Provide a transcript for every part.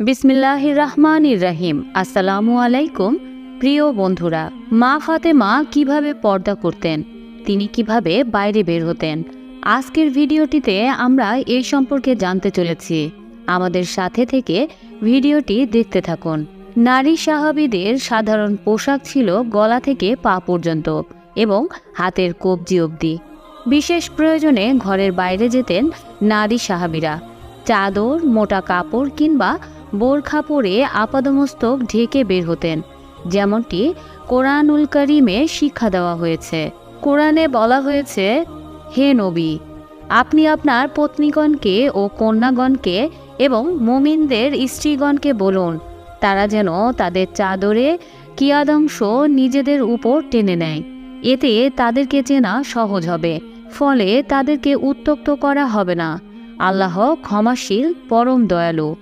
বিসমিল্লাহির রহমান রহিম আসসালামু আলাইকুম। প্রিয় বন্ধুরা, মা ফাতেমা কীভাবে পর্দা করতেন? তিনি কীভাবে বাইরে বের হতেন? আজকের ভিডিওটিতে আমরা এই সম্পর্কে জানতে চলেছি। আমাদের সাথে থেকে ভিডিওটি দেখতে থাকুন। নারী সাহাবীদের সাধারণ পোশাক ছিল গলা থেকে পা পর্যন্ত এবং হাতের কবজি অবধি। বিশেষ প্রয়োজনে ঘরের বাইরে যেতেন নারী সাহাবীরা। চাদর, মোটা কাপড় কিংবা বোরখা পরে আপাদমস্তক ঢেকে বের হতেন। যেমনটি কোরআনুল করিমে শিক্ষা দেওয়া হয়েছে। কোরআনে বলা হয়েছে, হে নবী, আপনি আপনার পত্নীগণকে ও কন্যাগণকে এবং মুমিনদের স্ত্রীগণকে বলুন, তারা যেন তাদের চাদরে কিয়াদংশ নিজেদের উপর টেনে নেয়। এতে তাদেরকে চেনা সহজ হবে, ফলে তাদেরকে উত্তক্ত করা হবে না। আল্লাহ ক্ষমাশীল, পরম দয়ালু।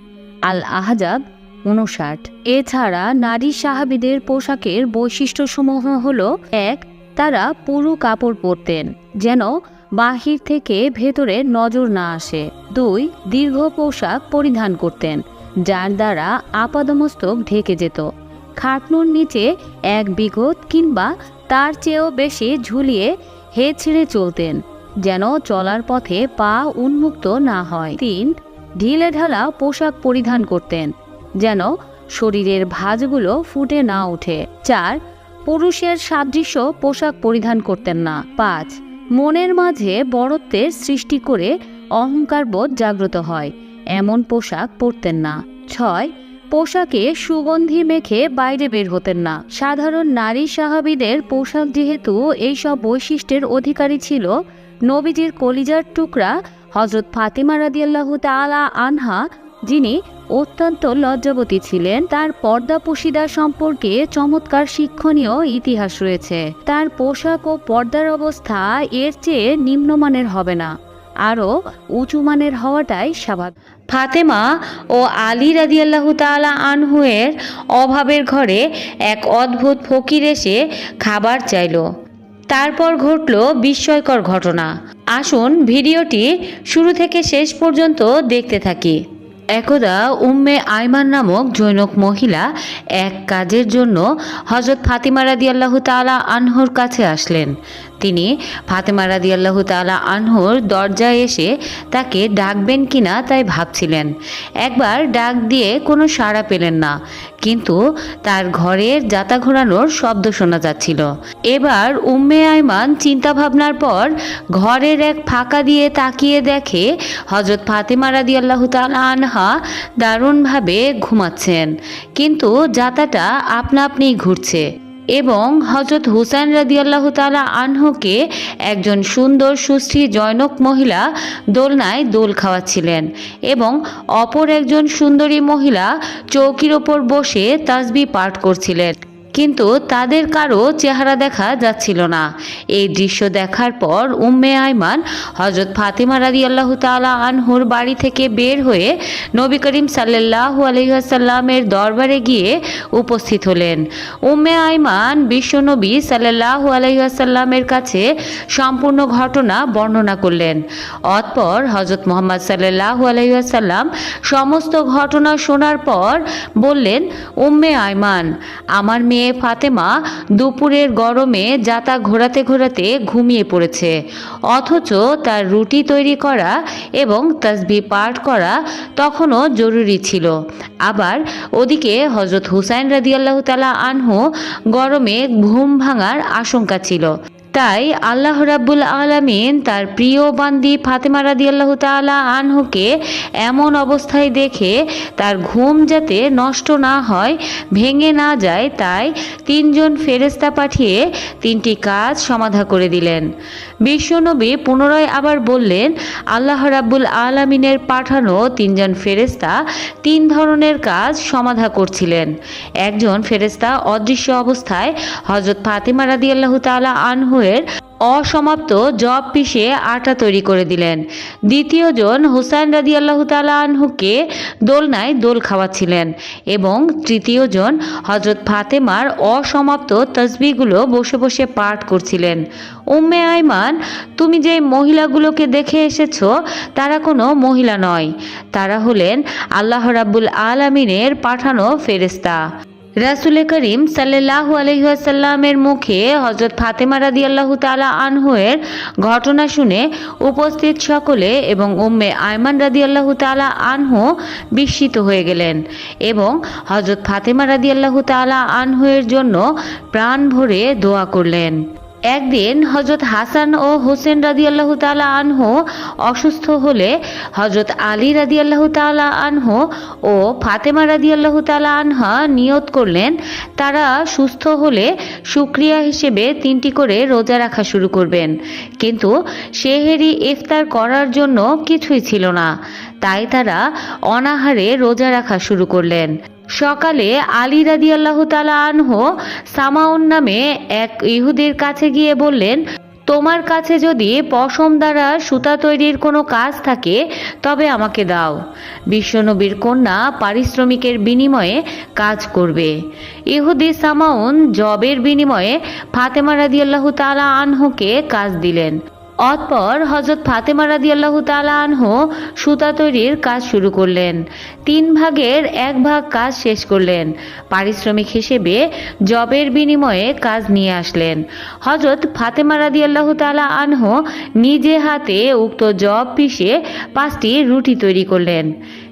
আল আহজাব উনষাট এছাড়া নারী সাহাবিদের পোশাকের বৈশিষ্ট্যসমূহ হল, এক, তারা পুরু কাপড় পরতেন, যেন বাহির থেকে ভেতরে নজর না আসে। দুই, দীর্ঘ পোশাক পরিধান করতেন, যার দ্বারা আপাদমস্তক ঢেকে যেত। খাটনুর নিচে এক বিঘত কিংবা তার চেয়েও বেশি ঝুলিয়ে হে ছেড়ে চলতেন, যেন চলার পথে পা উন্মুক্ত না হয়। তিন ঢিলে ঢালা পোশাক পরিধান করতেন, যেন শরীরের ভাঁজগুলো ফুটে না ওঠে। চার, পুরুষের সাদৃশ্য পোশাক পরিধান করতেন না। পাঁচ, মনের মাঝে বড়ত্বের সৃষ্টি করে অহংকার বোধ জাগ্রত হয়, এমন পোশাক পরতেন না। ছয়, পোশাকে সুগন্ধি মেখে বাইরে বের হতেন না। সাধারণ নারী সাহাবিদের পোশাক যেহেতু এইসব বৈশিষ্ট্যের অধিকারী ছিল, নবীজির কলিজার টুকরা হজরত ফাতিমা রাদিয়াল্লাহু তাআলা আনহা, যিনি অত্যন্ত লজ্জাবতী ছিলেন, তার পর্দা পুশিদা সম্পর্কে চমৎকার শিক্ষণীয় ইতিহাস রয়েছে। তার পোশাক ও পর্দার অবস্থা এর চেয়ে নিম্নমানের হবে না, আরও উঁচু মানের হওয়াটাই স্বাভাবিক। ফাতেমা ও আলী রাদিয়াল্লাহু তাআলা আনহুয়ের অভাবের ঘরে এক অদ্ভুত ফকির এসে খাবার চাইল। তারপর ঘটল বিস্ময়কর ঘটনা। আসুন ভিডিওটি শুরু থেকে শেষ পর্যন্ত দেখতে থাকি। একদা উম্মে আইমান নামক জৈনক মহিলা এক কাজের জন্য হজরত ফাতিমা রাদিয়াল্লাহ তালা আনহর কাছে আসলেন। তিনি ফাতেমা রাদিয়াল্লাহু তাআলা আনহুর দরজায় এসে তাকে ডাকবেন কিনা তাই ভাবছিলেন। একবার ডাক দিয়ে কোনো সাড়া পেলেন না, কিন্তু তার ঘরের যাতা ঘোরানোর শব্দ শোনা যাচ্ছিল। এবার উম্মে আইমান চিন্তা ভাবনার পর ঘরের এক ফাঁকা দিয়ে তাকিয়ে দেখে হজরত ফাতেমা রাদিয়াল্লাহু তাআলা আনহা দারুণভাবে ঘুমাচ্ছেন, কিন্তু যাতাটা আপনা আপনি ঘুরছে। এবং হজরত হুসাইন রাদিয়াল্লাহু তালা আনহুকে একজন সুন্দর, সুশ্রী, জৈনক মহিলা দোলনায় দোল খাওয়াচ্ছিলেন এবং অপর একজন সুন্দরী মহিলা চৌকির ওপর বসে তাসবি পাঠ করছিলেন। কিন্তু তাদের কারও চেহারা দেখা যাচ্ছিল না। এই দৃশ্য দেখার পর উম্মে আইমান হজরত ফাতিমা রাদি আল্লাহ তালা আনহুর বাড়ি থেকে বের হয়ে নবী করিম সাল্লাহ আলহিহাসাল্লামের দরবারে গিয়ে উপস্থিত হলেন। উম্মে আইমান বিশ্বনবী সাল্লাহ আলহিহাসাল্লামের কাছে সম্পূর্ণ ঘটনা বর্ণনা করলেন। অতপর হজরত মোহাম্মদ সাল্লাহ আলহিহাসাল্লাম সমস্ত ঘটনা শোনার পর বললেন, উম্মে আইমান আমার মেয়ে ফাতেমা দুপুরের গরমে যাতা ঘোরাতে ঘোরাতে ঘুমিয়ে পড়েছে। অথচ তার রুটি তৈরি করা এবং তাসবি পাঠ করা তখনও জরুরি ছিল। আবার ওদিকে হজরত হুসাইন রাদিয়াল্লাহু তালা আনহু গরমে ঘুম ভাঙার আশঙ্কা ছিল। তাই আল্লাহ রাব্বুল আলামিন তার প্রিয় বান্দি ফাতেমা রাদি আল্লাহ তাআলা আনহুকে এমন অবস্থায় দেখে তার ঘুম যাতে নষ্ট না হয়, ভেঙে না যায়, তাই তিনজন ফেরেস্তা পাঠিয়ে তিনটি কাজ সমাধা করে দিলেন। বিশ্বনবী পুনরায় আবার বললেন, আল্লাহ রাব্বুল আলামিনের পাঠানো তিনজন ফেরেস্তা তিন ধরনের কাজ সমাধা করছিলেন। একজন ফেরেস্তা অদৃশ্য অবস্থায় হজরত ফাতিমা রাদিয়াল্লাহু তাআলা আনহুয়ের অসমাপ্ত জব পিষে আটা তৈরি করে দিলেন। দ্বিতীয় জন হুসাইন রাদি আল্লাহ আনহুকে দোলনায় দোল খাওয়াচ্ছিলেন এবং তৃতীয় জন হজরত ফাতেমার অসমাপ্ত তসবিগুলো বসে বসে পাঠ করছিলেন। উম্মে আইমান তুমি যে মহিলাগুলোকে দেখে এসেছ, তারা কোনো মহিলা নয়। তারা হলেন আল্লাহ রাব্বুল আলমিনের পাঠানো ফেরেস্তা রাসুল করিম সাল্লাহ আলহিহাসাল্লামের মুখে হজরত ফাতেমা রাদি আল্লাহ তালা আনহুয়ের ঘটনা শুনে উপস্থিত সকলে এবং উম্মে আয়মান রাদি আল্লাহ তালা আনহু বিস্মিত হয়ে গেলেন এবং হজরত ফাতেমা রাদি আল্লাহ তালা আনহুয়ের জন্য প্রাণ ভরে দোয়া করলেন। একদিন হজরত হাসান ও হোসেন রাদি আল্লাহ তালা আনহু অসুস্থ হলে হজরত আলী রাদি আল্লাহ তালা আনহু ও ফাতেমা রাদি আল্লাহ তালা আনহা নিয়ত করলেন, তারা সুস্থ হলে সুক্রিয়া হিসেবে তিনটি করে রোজা রাখা শুরু করবেন। কিন্তু সেহেরি ইফতার করার জন্য কিছুই ছিল না, তাই তারা অনাহারে রোজা রাখা শুরু করলেন। সকালে আলী রাদি আল্লাহ তালা আনহো সামাউন নামে এক ইহুদের কাছে গিয়ে বললেন, তোমার কাছে যদি পশম দ্বারা সুতা তৈরির কোনো কাজ থাকে, তবে আমাকে দাও। বিশ্বনবীর কন্যা পারিশ্রমিকের বিনিময়ে কাজ করবে। ইহুদি সামাউন জবের বিনিময়ে ফাতেমা রাদি আল্লাহ তালা আনহুকে কাজ দিলেন। অতপর হজরত ফাতেমা রাদি আল্লাহ তালা সুতা তৈরির কাজ শুরু করলেন। তিন ভাগের এক ভাগ কাজ শেষ করলেন। পারিশ্রমিক হিসেবে জবের বিনিময়ে কাজ নিয়ে আসলেন। হজরত ফাতেমা রাদি আল্লাহ তালা আনহু নিজে হাতে উক্ত জব পিষে পাঁচটি রুটি তৈরি করলেন।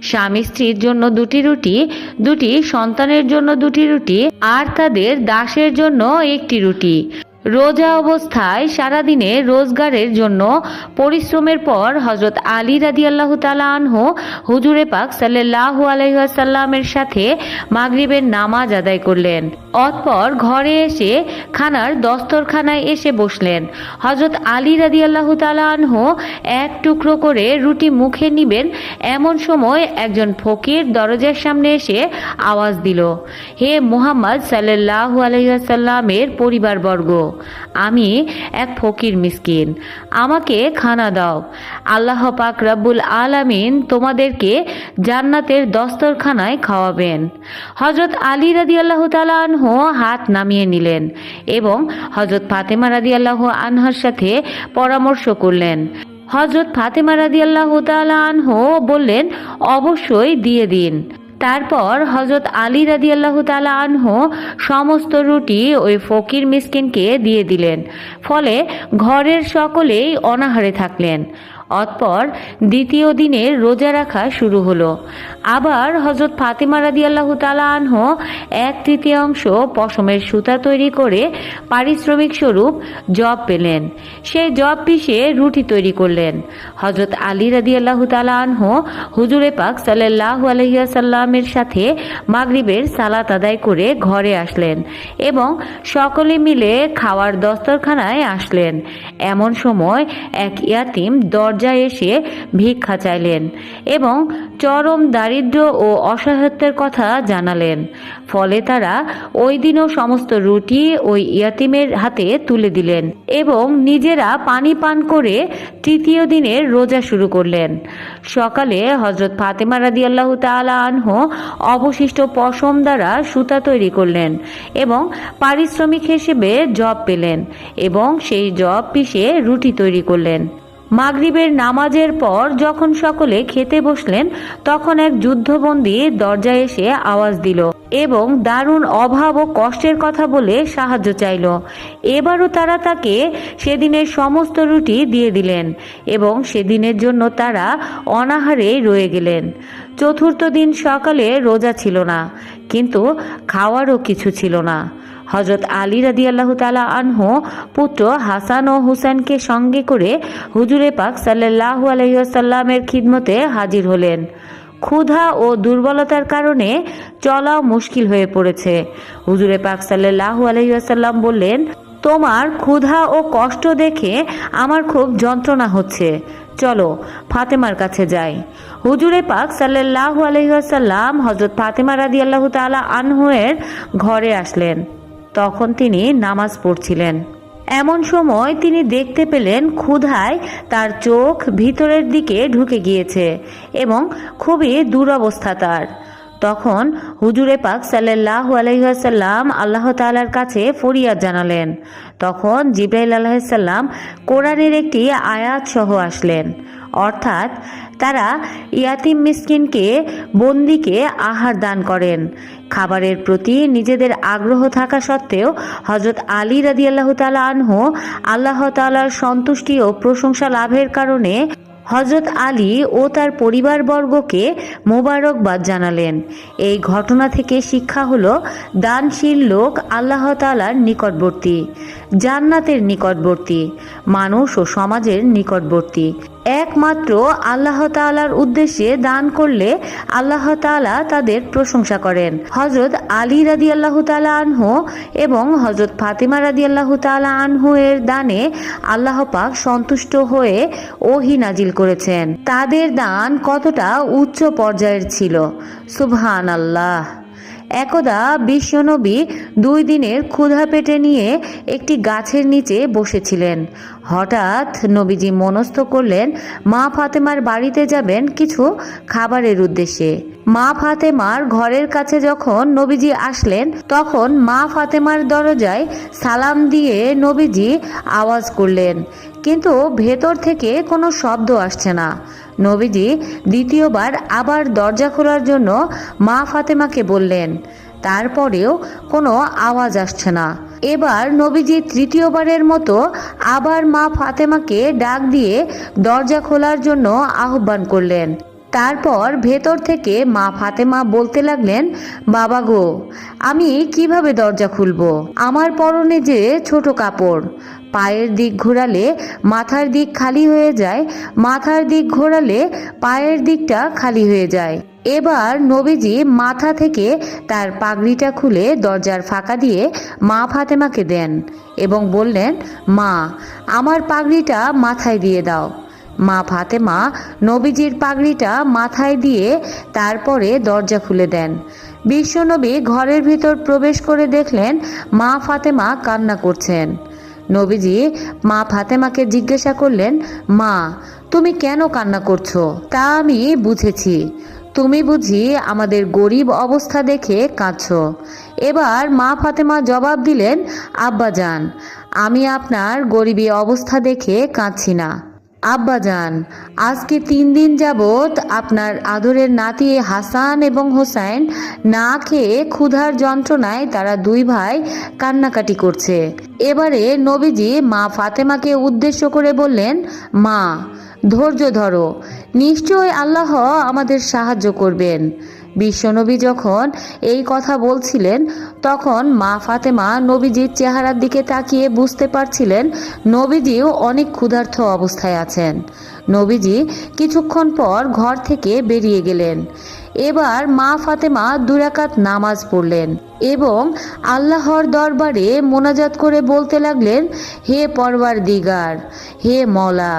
স্বামী স্ত্রীর জন্য দুটি রুটি, দুটি সন্তানের জন্য দুটি রুটি, আর তাদের দাসের জন্য একটি রুটি। রোজা অবস্থায় সারাদিনে রোজগারের জন্য পরিশ্রমের পর হজরত আলী রাদি আল্লাহ তালা আনহু হুজুরে পাক সাল্লাহ আলহাসাল্লামের সাথে মাগরিবের নামাজ আদায় করলেন। অতপর ঘরে এসে খানার দস্তরখানায় এসে বসলেন। হজরত আলী রাদি আল্লাহ আনহু এক টুকরো করে রুটি মুখে নিবেন, এমন সময় একজন ফকির দরজার সামনে এসে আওয়াজ দিল, হে মোহাম্মদ সাল্লাহ আলহাসাল্লামের পরিবারবর্গ, আমি এক ফকির মিসকিন, আমাকে খানা দাও। আল্লাহ পাক রাব্বুল আলামিন তোমাদেরকে জান্নাতের দস্তরখানায় খাওয়াবেন। হজরত আলী রাদি আল্লাহ তালা হাত নামিয়ে নিলেন এবং হজরত ফাতেমা রাদি আল্লাহ আনহার সাথে পরামর্শ করলেন। হজরত ফাতেমা রাদি আল্লাহ আনহু বললেন, অবশ্যই দিয়ে দিন। তারপর হজরত আলী রাদি আল্লাহ তালা আনহু সমস্ত রুটি ওই ফকির মিসকিনকে দিয়ে দিলেন। ফলে ঘরের সকলেই অনাহারে থাকলেন। অতপর দ্বিতীয় দিনের রোজা রাখা শুরু হলো। আবার হজরত ফাতেমা রাদি আল্লাহ তালা আনহ এক তৃতীয়াংশ পশমের সুতা তৈরি করে পারিশ্রমিক স্বরূপ জব পেলেন। সেই জব পিষে রুটি তৈরি করলেন। হজরত আলী রাদি আল্লাহ তালা আনহ হুজুরে পাক সাল্লাহ আলহিয়াসাল্লামের সাথে মাগরিবের সালাত আদায় করে ঘরে আসলেন এবং সকলে মিলে খাওয়ার দস্তরখানায় আসলেন। এমন সময় এক ইয়াতিম দরজায় এসে ভিক্ষা চাইলেন এবং চরম দারিদ্র ও অসহায়ত্বের কথা জানালেন। ফলে তারা ওই দিনও সমস্ত রুটি ওই ইয়াতিমের হাতে তুলে দিলেন এবং নিজেরা পানি পান করে তৃতীয় দিনের রোজা শুরু করলেন। সকালে হজরত ফাতেমা রাদি আল্লাহ তালা আনহ অবশিষ্ট পশম দ্বারা সুতা তৈরি করলেন এবং পারিশ্রমিক হিসেবে জব পেলেন এবং সেই জব পিষে রুটি তৈরি করলেন। মাগরিবের নামাজের পর যখন সকলে খেতে বসলেন, তখন এক যুদ্ধবন্দী দরজায় এসে আওয়াজ দিল এবং দারুণ অভাব ও কষ্টের কথা বলে সাহায্য চাইল। এবারও তারা তাকে সেদিনের সমস্ত রুটি দিয়ে দিলেন এবং সেদিনের জন্য তারা অনাহারে রয়ে গেলেন। চতুর্থ দিন সকালে রোজা ছিল না, কিন্তু খাওয়ারও কিছু ছিল না। হজরত আলী রাদি আল্লাহ তালা আনহু পুত্র হাসান ও হুসেনকে সঙ্গে করে হুজুরে পাক সাল্লাহ আলহিহাসাল্লামের খিদমতে হাজির হলেন। ক্ষুধা ও দুর্বলতার কারণে চলাও মুশকিল হয়ে পড়েছে। হুজুরে পাক সাল্লাহ আলহিহাসাল্লাম বললেন, তোমার ক্ষুধা ও কষ্ট দেখে আমার খুব যন্ত্রণা হচ্ছে। চলো, ফাতেমার কাছে যাই। হুজুরে পাক সাল্লাহ আলহিহাসাল্লাম হজরত ফাতেমা রাদি আল্লাহ তালা আনহুয়ের ঘরে আসলেন। তখন তিনি নামাজ পড়ছিলেন। এমন সময় তিনি দেখতে পেলেন ক্ষুধায় তার চোখ ভিতরের দিকে ঢুকে গিয়েছে এবং খুবই দুরবস্থা তার। তখন হুজুরে পাক সাল্লাহ আলহিহাসাল্লাম আল্লাহ তালার কাছে ফরিয়াদ জানালেন। তখন জিব্রাইল আলাহিসাল্লাম কোরআনের একটি আয়াত সহ আসলেন। অর্থাৎ তারা ইয়াতিম মিসকিনকে, বন্দিকে আহার দান করেন খাবারের প্রতি নিজেদের আগ্রহ থাকা সত্ত্বেও হজরত আলী রাদি আল্লাহ তালা আনহু আল্লাহ তালার সন্তুষ্টি ও প্রশংসা লাভের কারণে হজরত আলী ও তার পরিবারবর্গকে মোবারকবাদ জানালেন। এই ঘটনা থেকে শিক্ষা হল দানশীল লোক আল্লাহ তালার নিকটবর্তী, জান্নাতের নিকটবর্তী, মানুষ ও সমাজের নিকটবর্তী। একমাত্র আল্লাহ তালার উদ্দেশ্যে দান করলে আল্লাহ তালা তাদের প্রশংসা করেন। হজরত আলী রাদি আল্লাহ তালা আনহু এবং হজরত ফাতিমা রাদি আল্লাহ তালা আনহু এর দানে আল্লাহ পাক সন্তুষ্ট হয়ে ওহি নাজিল করেছেন। তাদের দান কতটা উচ্চ পর্যায়ের ছিল? সুবহান আল্লাহ একদা বিশ্বনবী দুই দিনের ক্ষুধা পেটে নিয়ে একটি গাছের নিচে বসেছিলেন। হঠাৎ নবীজি মনস্থ করলেন, মা ফাতেমার বাড়িতে যাবেন কিছু খাবারের উদ্দেশ্যে। মা ফাতেমার ঘরের কাছে যখন নবীজি আসলেন, তখন মা ফাতেমার দরজায় সালাম দিয়ে নবীজি আওয়াজ করলেন। কিন্তু ভেতর থেকে কোনো শব্দ আসছে না। নবীজি দ্বিতীয়বার আবার দরজা খোলার জন্য মা ফাতেমাকে বললেন, তারপরেও কোনো আওয়াজ আসছে না। এবার নবীজি তৃতীয়বারের মতো আবার মা ফাতেমাকে ডাক দিয়ে দরজা খোলার জন্য আহ্বান করলেন। তারপর ভেতর থেকে মা ফাতেমা বলতে লাগলেন, বাবা গো, আমি কীভাবে দরজা খুলব? আমার পরনে যে ছোট কাপড় পায়ের দিক ঘোরালে মাথার দিক খালি হয়ে যায়, মাথার দিক ঘোরালে পায়ের দিকটা খালি হয়ে যায়। এবার নবীজি মাথা থেকে তার পাগড়িটা খুলে দরজার ফাঁকা দিয়ে মা ফাতেমাকে দেন এবং বললেন, মা, আমার পাগড়িটা মাথায় দিয়ে দাও। মা ফাতেমা নবীজির পাগড়িটা মাথায় দিয়ে তারপরে দরজা খুলে দেন। বিশ্বনবী ঘরের ভিতর প্রবেশ করে দেখলেন মা ফাতেমা কান্না করছেন। নবীজি মা ফাতেমাকে জিজ্ঞাসা করলেন, মা, তুমি কেন কান্না করছ? তা আমি বুঝেছি। তুমি বুঝি আমাদের গরিব অবস্থা দেখে কাঁদছ। এবার মা ফাতেমা জবাব দিলেন আব্বাজান আমি আপনার গরিবী অবস্থা দেখে কাঁদছি না। আব্বাজান, আজকে তিন দিন যাবৎ আপনার আদরের নাতি হাসান এবং হোসাইন না খেয়ে ক্ষুধার যন্ত্রণায় তারা দুই ভাই কান্নাকাটি করছে। এবারে নবীজি মা ফাতেমাকে উদ্দেশ্য করে বললেন, মা, ধৈর্য ধরো। নিশ্চয় আল্লাহ আমাদের সাহায্য করবেন। বিশ্বনবী যখন এই কথা বলছিলেন, তখন মা ফাতেমা নবীজির চেহারার দিকে তাকিয়ে বুঝতে পারছিলেন নবীজিও অনেক ক্ষুধার্থ অবস্থায় আছেন। নবীজি কিছুক্ষণ পর ঘর থেকে বেরিয়ে গেলেন। এবার মা ফাতেমা দুরাকাত নামাজ পড়লেন এবং আল্লাহর দরবারে মোনাজাত করে বলতে লাগলেন, হে পরবার দিগার হে মলা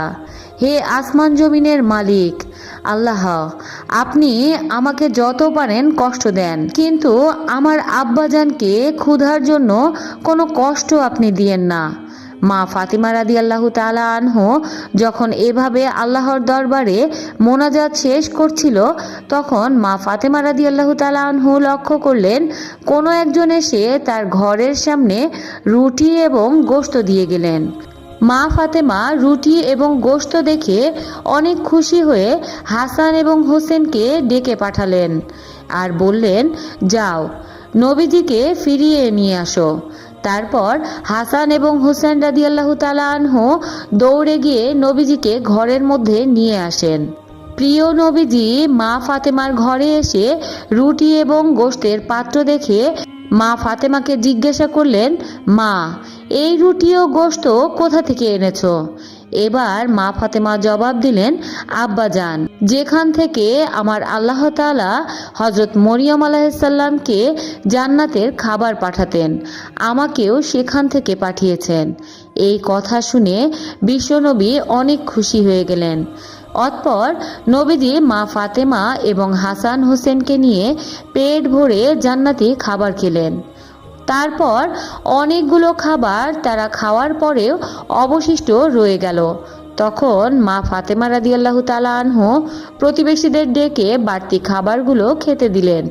হে আসমান জমিনের মালিক, আল্লাহ, আপনি আমাকে যত পারেন কষ্ট দেন, কিন্তু আমার আব্বাজানকে ক্ষুধার জন্য কোনো কষ্ট আপনি দিয়েন না। মা ফাতিমা রাদি আল্লাহ তালা আনহু যখন এভাবে আল্লাহর দরবারে মোনাজাত শেষ করছিল, তখন মা ফাতেমা রাদি আল্লাহ তালা আনহু লক্ষ্য করলেন, কোনো একজন এসে তার ঘরের সামনে রুটি এবং গোশত দিয়ে গেলেন। মা ফাতেমা রুটি এবং গোশত দেখে অনেক খুশি হয়ে হাসান এবং হোসেনকে ডেকে পাঠালেন আর বললেন, যাও, নবীজিকে ফিরিয়ে নিয়ে আসো। তারপর হাসান এবং হোসেন রাদি আল্লাহ তালা আনহু দৌড়ে গিয়ে নবীজিকে ঘরের মধ্যে নিয়ে আসেন। প্রিয় নবীজি মা ফাতেমার ঘরে এসে রুটি এবং গোশতের পাত্র দেখে মা ফাতেমাকে জিজ্ঞাসা করলেন, মা এই রুটি ও গোশত কোথা থেকে এনেছো? এবার মা ফাতেমা জবাব দিলেন, আব্বা যান। যেখান থেকে আমার আল্লাহ তালা হজরত মরিয়ম আলাহিসাল্লামকে জান্নাতের খাবার পাঠাতেন, আমাকেও সেখান থেকে পাঠিয়েছেন। এই কথা শুনে বিশ্বনবী অনেক খুশি হয়ে গেলেন। অতপর নবীজি মা ফাতেমা এবং হাসান হোসেনকে নিয়ে পেট ভরে জান্নাতি খাবার খেলেন। তারপর অনেকগুলো খাবার তারা খাওয়ার পরেও অবশিষ্ট রয়ে গেল। তখন মা ফাতেমা রাদিয়াল্লাহু তালা আনহ প্রতিবেশীদের ডেকে বাড়তি খাবারগুলো খেতে দিলেন।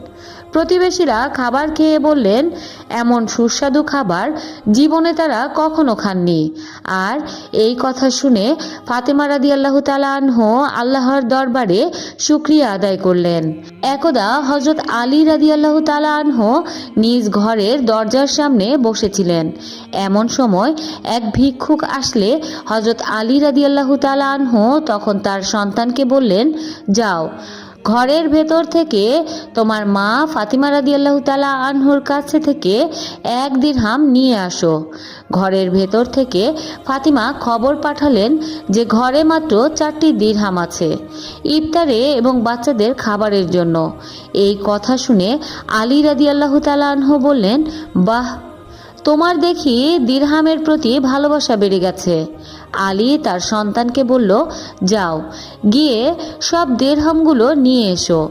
প্রতিবেশীরা খাবার খেয়ে বললেন, এমন সুস্বাদু খাবার জীবনে তারা কখনো খাননি। আর এই কথা শুনে ফাতেমা রাদিয়াল্লাহু তাআলা আনহু আল্লাহর দরবারে শুক্রিয়া আদায় করলেন। একদা হজরত আলী রাদিয়াল্লাহু তাআলা আনহু নিজ ঘরের দরজার সামনে বসেছিলেন। এমন সময় এক ভিক্ষুক আসলে হজরত আলী রাদিয়াল্লাহু তাআলা আনহু তখন তার সন্তানকে বললেন, যাও। ঘরের ভেতর থেকে তোমার মা ফাতিমা রাদিয়াল্লাহু তালা আনহুর কাছে থেকে এক দিরহাম নিয়ে আসো। ঘরের ভেতর থেকে ফাতিমা খবর পাঠালেন যে ঘরে মাত্র চারটি দিরহাম আছে, ইফতারে এবং বাচ্চাদের খাবারের জন্য। এই কথা শুনে আলী রাদিয়াল্লাহু তালা আনহু বললেন, বাহ, তোমার দেখি দিরহামের প্রতি ভালোবাসা বেড়ে গেছে। আলী তার সন্তানকে বলল, যাও, গিয়ে সব দেড়হামগুলো নিয়ে এসো।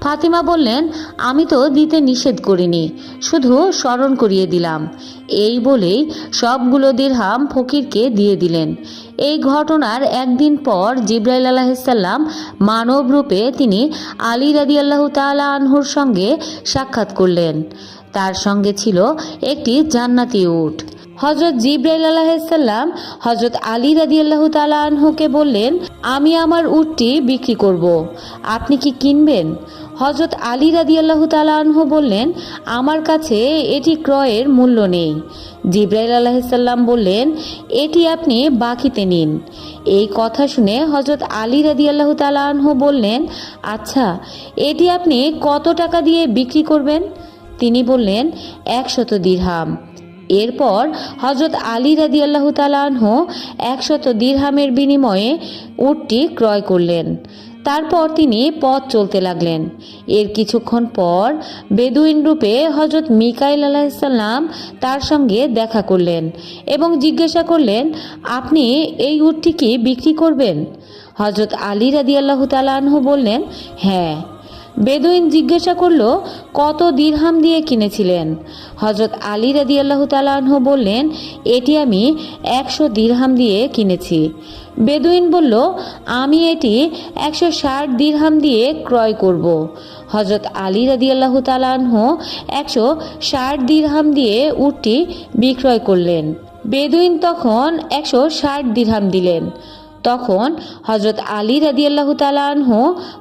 ফাতিমা বললেন, আমি তো দিতে নিষেধ করিনি, শুধু স্মরণ করিয়ে দিলাম। এই বলেই সবগুলো দেড়হাম ফকিরকে দিয়ে দিলেন। এই ঘটনার একদিন পর জিব্রাইল আলাহিসাল্লাম মানব রূপে তিনি আলী রাদিয়াল্লাহু তাআলা আনহুর সঙ্গে সাক্ষাৎ করলেন। তার সঙ্গে ছিল একটি জান্নাতি উট। হজরত জিব্রাইল আলাহিসাল্লাম হজরত আলী রাদিয়াল্লাহু তাআলা আনহুকে বললেন, আমি আমার উটটি বিক্রি করব। আপনি কি কিনবেন? হজরত আলী রাদিয়াল্লাহু তাআলা আনহু বললেন, আমার কাছে এটি ক্রয়ের মূল্য নেই। জিব্রাইল আলাহিসাল্লাম বললেন, এটি আপনি বাকিতে নিন। এই কথা শুনে হজরত আলী রাদিয়াল্লাহু তাআলা আনহু বললেন আচ্ছা এটি আপনি কত টাকা দিয়ে বিক্রি করবেন? তিনি বললেন, একশত দিরহাম। এরপর হজরত আলী রাদি আল্লাহ তালাহ একশত দিরহামের বিনিময়ে উটটি ক্রয় করলেন। তারপর তিনি পথ চলতে লাগলেন। এর কিছুক্ষণ পর বেদুইন রূপে হজরত মিকাইল আলাহিসাল্লাম তার সঙ্গে দেখা করলেন এবং জিজ্ঞাসা করলেন, আপনি এই উটটি কি বিক্রি করবেন? হজরত আলী রাদি আল্লাহ তালাহ বললেন হ্যাঁ। বেদুইন জিজ্ঞাসা করল, কত দিরহাম দিয়ে কিনেছিলেন? হজরত আলী রাদি আল্লাহ তালাহ বললেন, এটি আমি একশো দিরহাম দিয়ে কিনেছি। বেদুইন বলল, আমি এটি একশো ষাট দিরহাম দিয়ে ক্রয় করব। হজরত আলী রাদি আল্লাহ তালাহ একশো ষাট দিরহাম দিয়ে উটটি বিক্রয় করলেন। বেদুইন তখন একশো ষাট দিরহাম দিলেন। তখন হজরত আলী রাদিয়াল্লাহু তালানহু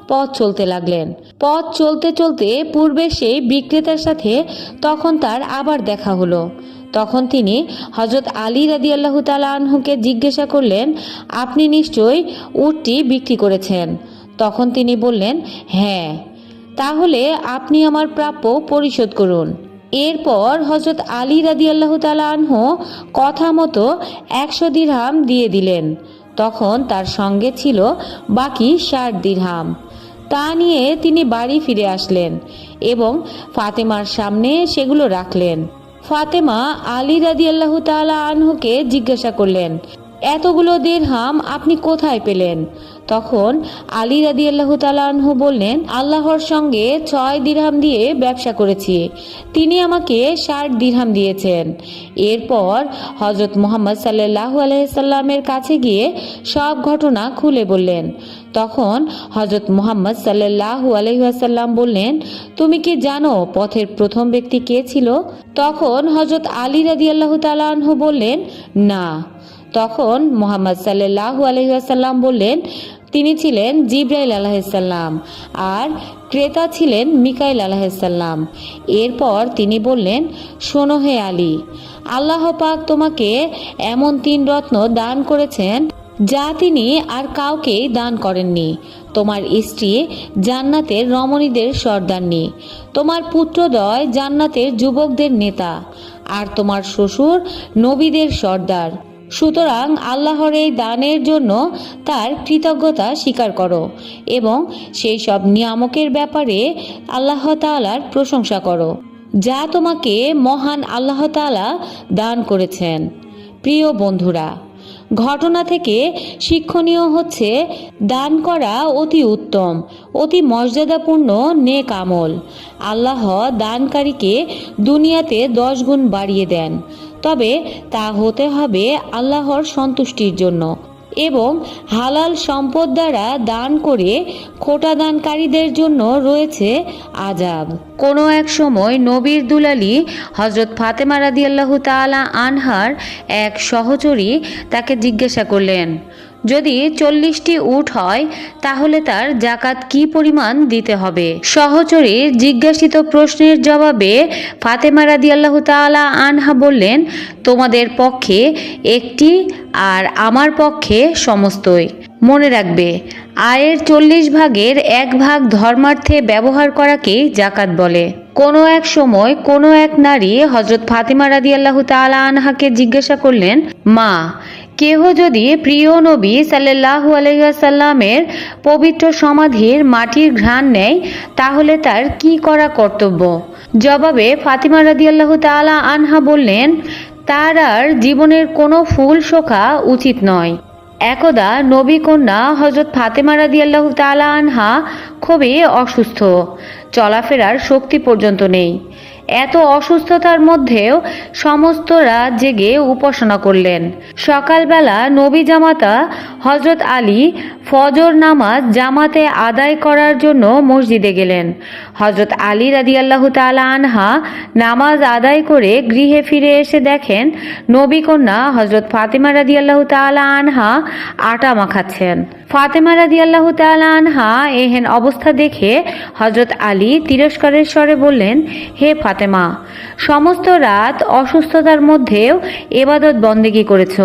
পথ চলতে লাগলেন। পথ চলতে চলতে পূর্বে সেই বিক্রেতার সাথে তখন তার আবার দেখা হলো। তখন তিনি হজরত আলী রাদিয়াল্লাহু তালানহুকে জিজ্ঞাসা করলেন, আপনি নিশ্চয়ই উটটি বিক্রি করেছেন? তখন তিনি বললেন হ্যাঁ তাহলে আপনি আমার প্রাপ্য পরিশোধ করুন। এরপর হজরত আলী রাদিয়াল্লাহ তালানহু কথা মতো একশো দিরহাম দিয়ে দিলেন। তখন তার সঙ্গে ছিল বাকি ষাট দিরহাম। তা নিয়ে তিনি বাড়ি ফিরে আসলেন এবং ফাতেমার সামনে সেগুলো রাখলেন। ফাতেমা আলী রাদি আল্লাহ তালা আনহুকে জিজ্ঞাসা করলেন এতগুলো দিরহাম আপনি কোথায় পেলেন? তখন আলী রাদি আল্লাহ তালাহু বললেন, আল্লাহর সঙ্গে ছয় দিরহাম দিয়ে ব্যবসা করেছি। তিনি আমাকে ষাট দিরহাম দিয়েছেন। এরপর হজরত মোহাম্মদ সাল্লাহ আলহিসাল্লামের কাছে গিয়ে সব ঘটনা খুলে বললেন। তখন হজরত মোহাম্মদ সাল্লাহু আলহিহাসাল্লাম বললেন, তুমি কি জানো পথের প্রথম ব্যক্তি কে ছিল? তখন হজরত আলী রাদি আল্লাহ তালাহু বললেন, না। তখন মোহাম্মদ সাল্লাহু আলহিহাসাল্লাম বললেন, তিনি ছিলেন জিব্রাইল আলাহিসাল্লাম আর ক্রেতা ছিলেন মিকাইল আলাহিসাল্লাম এরপর তিনি বললেন, শোনো হে আলী, আল্লাহ পাক তোমাকে এমন তিন রত্ন দান করেছেন যা তিনি আর কাউকেই দান করেননি। তোমার স্ত্রী জান্নাতের রমণীদের সর্দারনি, তোমার পুত্রদয় জান্নাতের যুবকদের নেতা, আর তোমার শ্বশুর নবীদের সর্দার। সুতরাং আল্লাহর এই দানের জন্য তার কৃতজ্ঞতা স্বীকার করো এবং সেই সব নিয়ামকের ব্যাপারে আল্লাহ তাআলার প্রশংসা করো, যা তোমাকে মহান আল্লাহ তাআলা দান করেছেন। প্রিয় বন্ধুরা, ঘটনা থেকে শিক্ষণীয় হচ্ছে দান করা অতি উত্তম, অতি মর্যাদাপূর্ণ নেক আমল। আল্লাহ দানকারীকে দুনিয়াতে দশ গুণ বাড়িয়ে দেন। তবে তা হতে হবে আল্লাহর সন্তুষ্টির জন্য এবং হালাল সম্পদ দ্বারা দান করে খোটা দানকারীদের জন্য রয়েছে আজাব কোনো এক সময় নবীর দুলালি হজরত ফাতেমা রাদিয়াল্লাহু তালা আনহার এক সহচরী তাকে জিজ্ঞাসা করলেন যদি চল্লিশটি উট হয়, তাহলে তার জাকাত কি পরিমাণ দিতে হবে? সহচরীর জিজ্ঞাসিত প্রশ্নের জবাবে ফাতেমা রাদিয়াল্লাহু তাআলা আনহা বললেন, তোমাদের পক্ষে একটি আর আমার পক্ষে সমস্তই। মনে রাখবে, আয়ের চল্লিশ ভাগের এক ভাগ ধর্মার্থে ব্যবহার করাকেই জাকাত বলে। কোনো এক সময় কোনো এক নারী হজরত ফাতিমা রাদিয়াল্লাহু তাআলা আনহাকে জিজ্ঞাসা করলেন, মা কেহ যদি প্রিয় নবী সাল্লাল্লাহু আলাইসাল্লামের পবিত্র সমাধির মাটির ঘ্রাণ নেয়, তাহলে তার কি করা কর্তব্য? জবাবে ফাতিমা রাদিয়াল্লাহু তাআলা আনহা বললেন, তার আর জীবনের কোনো ফুল শোকা উচিত নয়। একদা নবী কন্যা হজরত ফাতেমা রাদিয়াল্লাহু তাআলা আনহা খুবই অসুস্থ, চলাফেরার শক্তি পর্যন্ত নেই। এত অসুস্থতার মধ্যেও সমস্ত রাত জেগে উপাসনা করলেন। সকালবেলা নবী জামাতা হজরত আলী ফজর নামাজ জামাতে আদায় করার জন্য মসজিদে গেলেন। হজরত আলী রাদিয়াল্লাহু তাআলা আনহা নামাজ আদায় করে গৃহে ফিরে এসে দেখেন নবী কন্যা হজরত ফাতেমা রাদিয়াল্লাহু তাআলা আনহা আটা মাখাচ্ছেন। ফাতেমা রাদিয়াল্লাহু তাআলা আনহা এহেন অবস্থা দেখে হজরত আলী তিরস্কারের স্বরে বললেন, হে ফাতেমা, সমস্ত রাত অসুস্থতার মধ্যেও এবাদত বন্দেগি করেছ।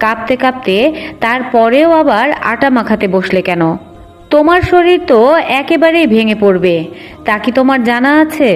কাঁপতে কাঁপতে তারপরেও আবার আটা মাখাতে বসলে কেন? তোমার শরীর তো একেবারেই ভেঙে পড়বে। তা কি তোমার জানা আছে?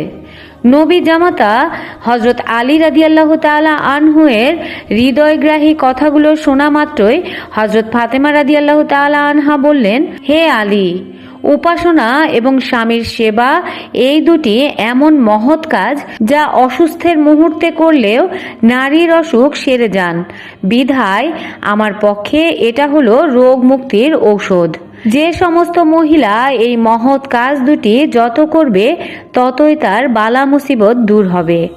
নবী জামাতা হজরত আলী রাদিয়াল্লাহ তালা আনহুয়ের হৃদয়গ্রাহী কথাগুলো শোনা মাত্রই হজরত ফাতেমা রাদিয়াল্লাহ তালা আনহা বললেন, হে আলী, উপাসনা এবং স্বামীর সেবা এই দুটি এমন মহৎ কাজ যা অসুস্থের মুহূর্তে করলেও নারীর অসুখ সেরে যান। বিধায় আমার পক্ষে এটা হলো রোগ মুক্তির ঔষধ। যে সমস্ত মহিলা এই মহৎ কাজ দুটি যত করবে, ততই তার বালা মুসিবত দূর হবে।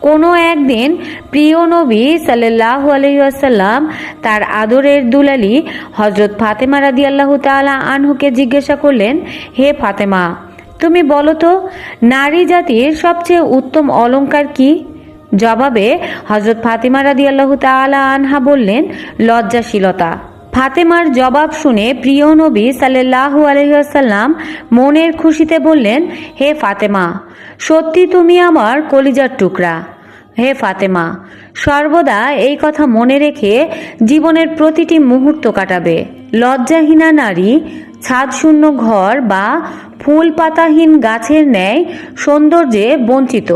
কোনো একদিন প্রিয় নবী সাল্লাহ আলহিহাসাল্লাম তার আদরের দুলালি হজরত ফাতেমা রাদি আল্লাহ তালা আনহুকে জিজ্ঞাসা করলেন, হে ফাতেমা, তুমি বলো তো, নারী জাতির সবচেয়ে উত্তম অলংকার কি? জবাবে হজরত ফাতেমা রাদি আল্লাহ তালা আনহা বললেন, লজ্জাশীলতা। ফাতেমার জবাব শুনে প্রিয় নবী সাল্লাহু আলহিহাসাল্লাম মনের খুশিতে বললেন, হে ফাতেমা, সত্যি তুমি আমার কলিজার টুকরা। হে ফাতেমা, সর্বদা এই কথা মনে রেখে জীবনের প্রতিটি মুহূর্ত কাটাবে। লজ্জাহীনা নারী, ছাদশূন্য ঘর বা ফুল পাতাহীন গাছের ন্যায় সৌন্দর্যে বঞ্চিত।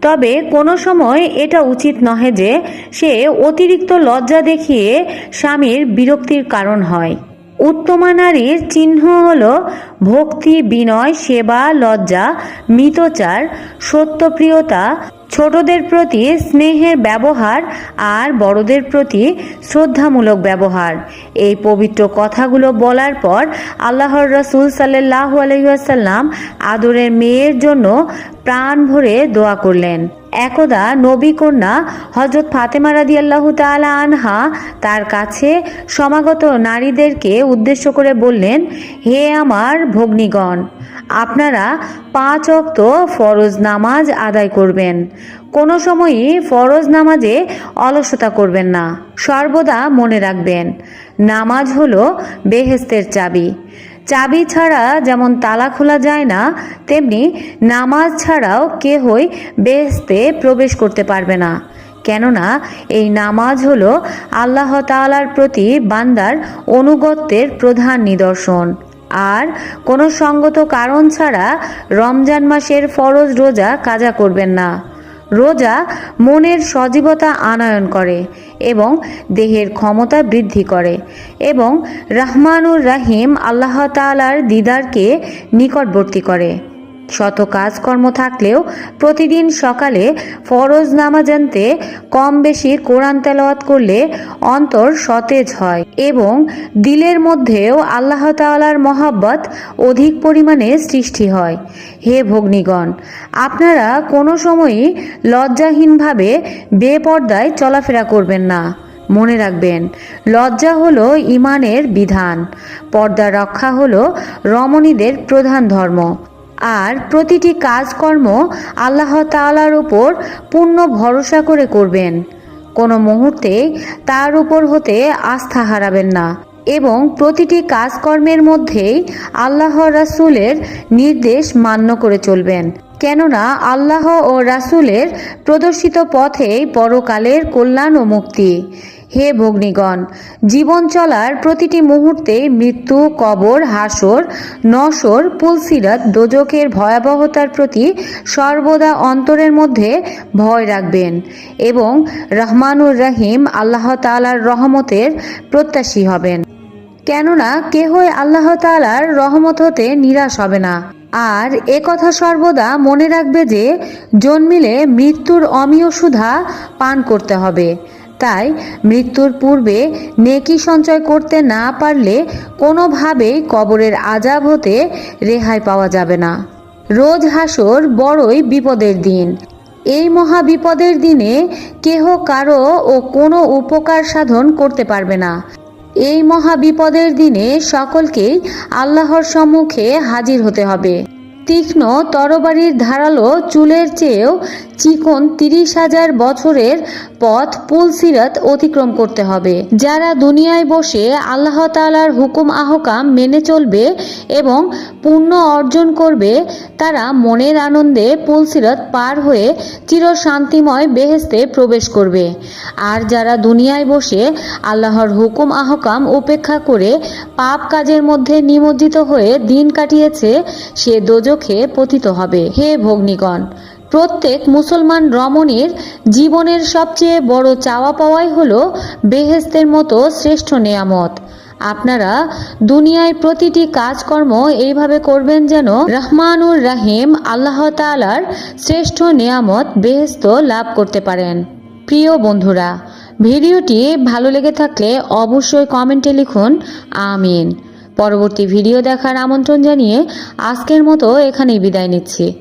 তবে কোনো সময় এটা উচিত নহে যে সে অতিরিক্ত লজ্জা দেখিয়ে স্বামীর বিরক্তির কারণ হয়। উত্তমা নারীর চিহ্ন হল ভক্তি, বিনয়, সেবা, লজ্জা, মিতচার, সত্যপ্রিয়তা ছোটদের প্রতি স্নেহের ব্যবহার আর বড়দের প্রতি শ্রদ্ধামূলক ব্যবহার। এই পবিত্র কথাগুলো বলার পর আল্লাহর রসুল সাল্লাহ আলহিহাসাল্লাম আদরের মেয়ের জন্য প্রাণ ভরে দোয়া করলেন। একদা নবী কন্যা হজরত ফাতেমা রাদি আল্লাহ তালা আনহা তার কাছে সমাগত নারীদেরকে উদ্দেশ্য করে বললেন, হে আমার ভগ্নীগণ আপনারা পাঁচ অক্ত ফরজ নামাজ আদায় করবেন। কোনো সময়ই ফরজ নামাজে অলসতা করবেন না। সর্বদা মনে রাখবেন, নামাজ হলো বেহেস্তের চাবি। চাবি ছাড়া যেমন তালা খোলা যায় না, তেমনি নামাজ ছাড়াও কেহই বেহেস্তে প্রবেশ করতে পারবে না। কেননা এই নামাজ হলো আল্লাহ তাআলার প্রতি বান্দার অনুগত্যের প্রধান নিদর্শন। আর কোনো সঙ্গত কারণ ছাড়া রমজান মাসের ফরজ রোজা কাজা করবেন না। রোজা মনের সজীবতা আনয়ন করে এবং দেহের ক্ষমতা বৃদ্ধি করে এবং রহমানুর রাহিম আল্লাহ তালার দিদারকে নিকটবর্তী করে। শত কাজকর্ম থাকলেও প্রতিদিন সকালে ফরজ নামাজানতে কম বেশি কোরআন তেলাওয়াত করলে অন্তর সতেজ হয় এবং দিলের মধ্যেও আল্লাহ তাআলার মহাব্বত অধিক পরিমাণে সৃষ্টি হয়। হে ভগ্নিগণ, আপনারা কোনো সময়ই লজ্জাহীনভাবে বেপর্দায় চলাফেরা করবেন না। মনে রাখবেন, লজ্জা হলো ইমানের বিধান। পর্দা রক্ষা হলো রমণীদের প্রধান ধর্ম। আর প্রতিটি কাজকর্ম আল্লাহ তাআলার উপর পূর্ণ ভরসা করে করবেন। কোনো মুহূর্তে তার উপর হতে আস্থা হারাবেন না এবং প্রতিটি কাজকর্মের মধ্যেই আল্লাহ রাসূলের নির্দেশ মান্য করে চলবেন। কেননা আল্লাহ ও রাসূলের প্রদর্শিত পথেই পরকালের কল্যাণ ও মুক্তি। হে ভগ্নিগণ, জীবন চলার প্রতিটি মুহূর্তে মৃত্যু, কবর, হাসর নসর পুলসিরাত দোজকের ভয়াবহতার প্রতি সর্বদা অন্তরের মধ্যে ভয় রাখবেন এবং রহমানুর রহিম আল্লাহ তালার রহমতের প্রত্যাশী হবেন। কেননা কেহই আল্লাহ তাআলার রহমত হতে নিরাশ হবে না। আর এ কথা সর্বদা মনে রাখবে যে, জন্মিলে মৃত্যুর অমীয় সুধা পান করতে হবে। তাই মৃত্যুর পূর্বে নেকি সঞ্চয় করতে না পারলে কোনোভাবেই কবরের আজাব হতে রেহাই পাওয়া যাবে না। রোজ হাসর বড়ই বিপদের দিন। এই মহা বিপদের দিনে কেহ কারও ও কোনো উপকার সাধন করতে পারবে না। এই মহা বিপদের দিনে সকলকেই আল্লাহর সম্মুখে হাজির হতে হবে। তীক্ষ্ণ তরবারির ধারালো চুলের চেয়েও চিকন তিরিশ হাজার বছরের পথ পুলসিরাত অতিক্রম করতে হবে। যারা দুনিয়ায় বসে আল্লাহ তালার হুকুম আহকাম মেনে চলবে এবং পুণ্য অর্জন করবে তারা মনের আনন্দে পুলসিরাত পার হয়ে চির শান্তিময় বেহেস্তে প্রবেশ করবে। আর যারা দুনিয়ায় বসে আল্লাহর হুকুম, আহকাম উপেক্ষা করে পাপ কাজের মধ্যে নিমজ্জিত হয়ে দিন কাটিয়েছে, সে দোজখে পতিত হবে। হে ভগ্নীগণ, প্রত্যেক মুসলমান রমণীর জীবনের সবচেয়ে বড় চাওয়া পাওয়াই হলো বেহেস্তের মতো শ্রেষ্ঠ নেয়ামত। আপনারা দুনিয়ায় প্রতিটি কাজকর্ম এইভাবে করবেন যেন রহমানুর রাহিম আল্লাহ তাআলার শ্রেষ্ঠ নেয়ামত বেহেস্ত লাভ করতে পারেন। প্রিয় বন্ধুরা, ভিডিওটি ভালো লেগে থাকলে অবশ্যই কমেন্টে লিখুন, আমিন। পরবর্তী ভিডিও দেখার আমন্ত্রণ জানিয়ে আজকের মতো এখানেই বিদায় নিচ্ছি।